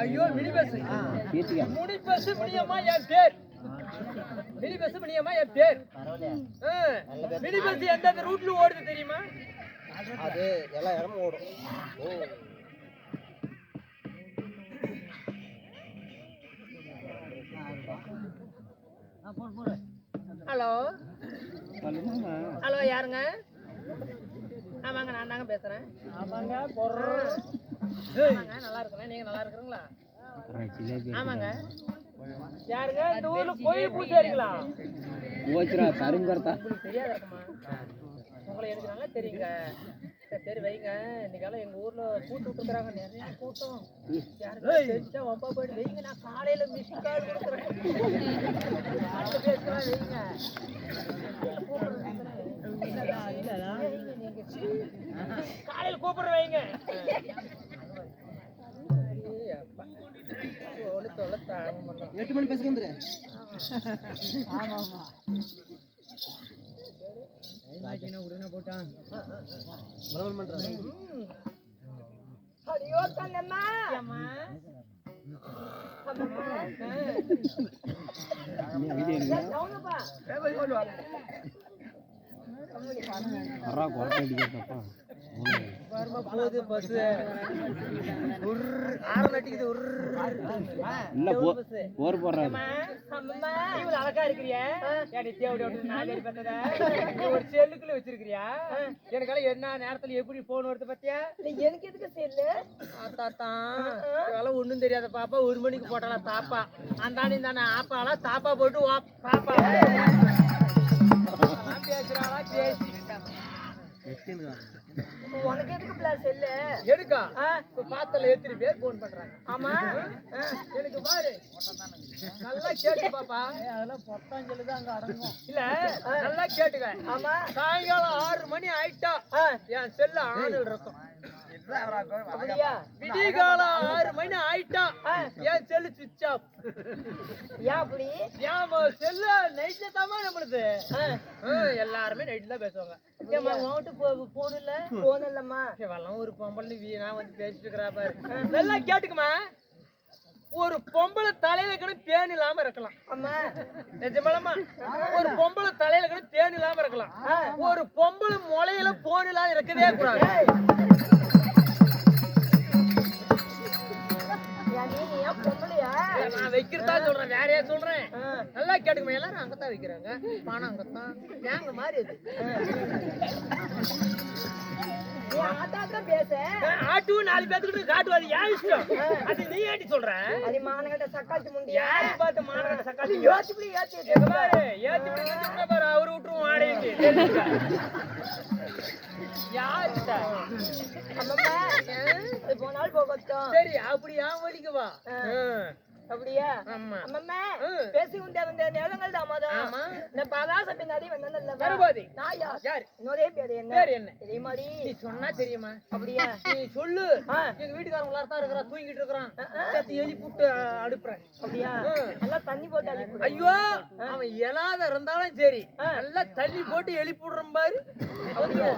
ஐயோ என் பேர் என் பேர் ஆ, எந்தெந்த ரூட்ல ஓடுது தெரியுமா அது எல்லா இடமும் ஓடும் ஹலோ ஹலோ யாருங்க? ஆமாங்க நான் தாங்க பேசுறேன். ஆமாங்க ஆமாங்க நல்லா இருக்கிறேன். நீங்க நல்லா இருக்கிறீங்களா? ஆமாங்க. யாருங்க? இந்த ஊர்ல கோயில் பூசாரிங்களா ஓச்சுரா கருங்கர்த்தா தெரியாதா இருக்குமா உங்களை நல்லா தெரியுங்க. சரி வைங்க. இன்னைக்கெல்லாம் எங்க ஊர்ல கூட்டு விட்டுருக்காங்க நிறைய கூட்டம். யாருங்க தெரிஞ்சா வம்பா போயிட்டு வைங்க நான் காலையில மிஸ் கால் கொடுக்குறேன். வைங்க. கூப்பிடுறேன் வைங்க. எட்டு மணி அடியோ தங்கம்மா ஆரம் நட்டிக்குது இல்ல போர் இவ்வளவு அழகா இருக்கிறியா. ஒரு செல்லுக்குள்ள வச்சிருக்கிறியா? எனக்கெல்லாம் என்ன நேரத்துல எப்படி போன் வருது பாத்தியா? எனக்கு எதுக்கு செல்லு? இதெல்லாம் ஒண்ணும் தெரியாத பாப்பா ஒரு மணிக்கு போட்டாலாம் தாப்பா. அந்தாண்டி தானே ஆப்பாளா தாப்பா போட்டு பாப்பா. பேசுறாளா பேசிக்கிட்டான் உனக்கு எதுக்கு பிள்ளை செல்லு? எடுக்கா. இப்ப பாத்தல எத்தனை பேர் போன் பண்றாங்க. ஆமா. எனக்கு பாரு. நல்லா கேட்டு பாப்பா. அதெல்லாம் பொத்தாஞ்சலி தான் அங்க அடங்கும். இல்ல நல்லா கேட்டுக்க. ஆமா. சாயங்காலம் ஆறு மணி ஆயிட்டா என் செல்ல ஆணில் இருக்கும் விடிகாலம் ஆறு மணி ஆயிட்டா. என் செல்லு ஆஃப் ஏன் அப்படி? செல்ல நைட்ல தாமா நம்மளுது? எல்லாருமே நைட்ல தான் பேசுவாங்க. போன் இல்ல போன் இல்லம்மா இவெல்லாம் ஒரு பொம்பளை வீணா வந்து பேசிட்டு இருக்கிறா பாரு. நல்லா கேட்டுக்குமா? ஒரு பொம்பளை தலையில கூட தேன் இல்லாம இருக்கலாம். நிஜமாலமா ஒரு பொம்பளை தலையில கூட தேன் இல்லாம இருக்கலாம். ஒரு பொம்பளை முளையில போன் இல்லாம இருக்கவே கூடாது. சொல்றேன் வேறையா சொல்றேன்? நல்லா கேட்டுக்குமா எல்லாரும் அங்கத்தான் வைக்கிறாங்க. பணம் அங்கத்தான். ஏங்க மாதிரி அது? ஆட்டு நாலு பேத்துக்கிட்டு காட்டுவாது ஏன் அது நீ ஏட்டி சொல்ற? அது மானங்கள்ட்ட சக்காத்து யாரை பார்த்து மாநகர சக்காத்தி யோசிச்சு எங்க பாரு ஏத்தி பாரு. அவரு விட்டுருவோம் தெரிஞ்சுக்க. யாருக்கிட்ட? போனால் போகட்டும் சரி அப்படி ஏன் வலிக்கு வா அப்படியா? அம்மம்மா. பேசி உண்ட வந்த நேரங்கள் தாமதம் ஆமா. இந்த பகாச பின்னாடி வந்தனல்ல கருபாதி. நாயா? யார்? இன்னொரே பேர் என்ன? பேர் என்ன? மாதிரி. நீ சொன்னா தெரியுமா? அப்படியா? நீ சொல்லு. எங்க வீட்டுக்காரங்க எல்லாரும் தான் இருக்கிறான் தூங்கிட்டு இருக்கிறான். சேர்த்து எழுப்பிவிட்டு அடுப்புறேன் அப்படியா. நல்லா தண்ணி போட்டு கொடு. ஐயோ அவன் எழாத இருந்தாலும் சரி. நல்லா தண்ணி போட்டு எழுப்பி விடுறேன் பாரு. அப்படியா?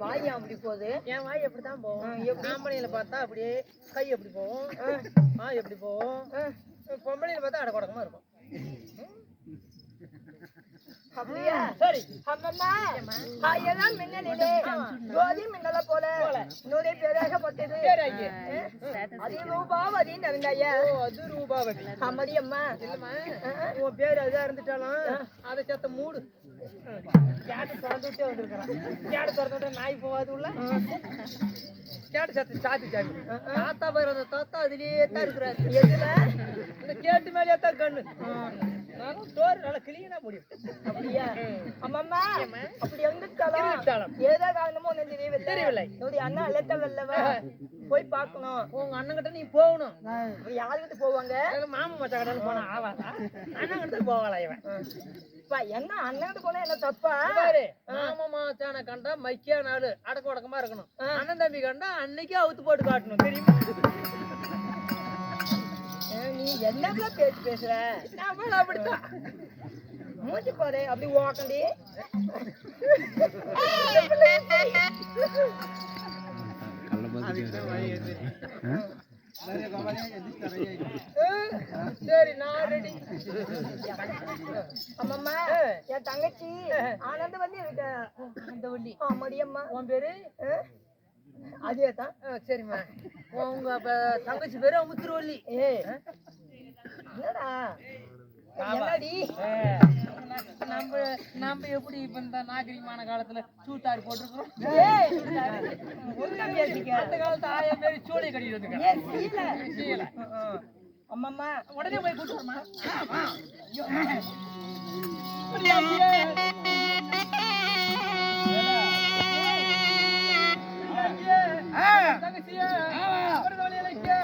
வாய் அப்படி போகுது என் வாய் எப்படித்தான் போகும் ஆ, ஆம்பளையில பார்த்தா அப்படியே கை எப்படி போகும் ஆ எப்படி போகும் ஆ, பொம்பளையில பார்த்தா அடக்கடக்கமா இருக்கும் அப்படியா சரி. அம்மம்மா எல்லாம் மின்னலிலே. ஜோதி மின்னல போல. நூறை பேராகப்பட்டது சரி ஐயே அது ரூபாவதின்னு இருந்தாயா ஓ அது ரூபாவதி. அம்மடி அம்மா. உன் பேர் அதா இருந்துட்டாலும் அதை சத்த மூடு. கேட்டு திறந்து விட்டே வந்திருக்கிறான். கேட்டு திறந்து விட்டா நாய் போகாது உள்ள. கேட்டு சத்து சாத்தி சாமி தாத்தா பேர் அந்த தாத்தா அதுலயே தான் இருக்கிறாரு. எதுல? இந்த கேட்டு மேலேயே தான் கண்ணு. நானும் டோர் நல்லா கிளீனா முடியும் அப்படியா? அம்மம்மா அப்படி எங்கிட்டாலும். ஏதோ காரணமோ ஒண்ணு தெரியவில்லை தெரியவில்லை. என்னுடைய அண்ணா அழைத்தவல்லவா போய் பார்க்கணும். உங்க அண்ணன் கிட்ட நீ போகணும். யாருக்கிட்ட போவாங்க? மாமா மச்சா கடையில் போனா ஆவாதா? அண்ணன் கிட்ட போகலாம் இவன் என்ன அண்ணன் போனா என்ன தப்பா? மாமா மாச்சான கண்டா மைக்கியா நாடு அடக்க உடக்கமா இருக்கணும். அண்ணன் தம்பி கண்டா அன்னைக்கு அவுத்து போட்டு காட்டணும் தெரியுமா? நீ என்னப்பா பேச்சு பேசுற? நம்மள அப்படித்தான். மூச்சு பாரு அப்படி ஓக்கண்டி சரி நான் ரெடி அம்மம்மா என் தங்கச்சி ஆனந்த வந்து இருக்க இந்த வண்டி மடியம்மா. உன் பேரு? அதே தான் சரிம்மா. உங்க தங்கச்சி பேரு முத்துருவள்ளி ஏ. என்னடா? நம்ம நம்ம எப்படி இப்ப இந்த நாகரிகமான காலத்துல சூத்தாரி போட்டிருக்கிறோம்? அந்த காலத்து ஆயா பேரு சோழி கட்டிட்டு அம்மம்மா உடனே போய் கூட்டு தங்கச்சியா.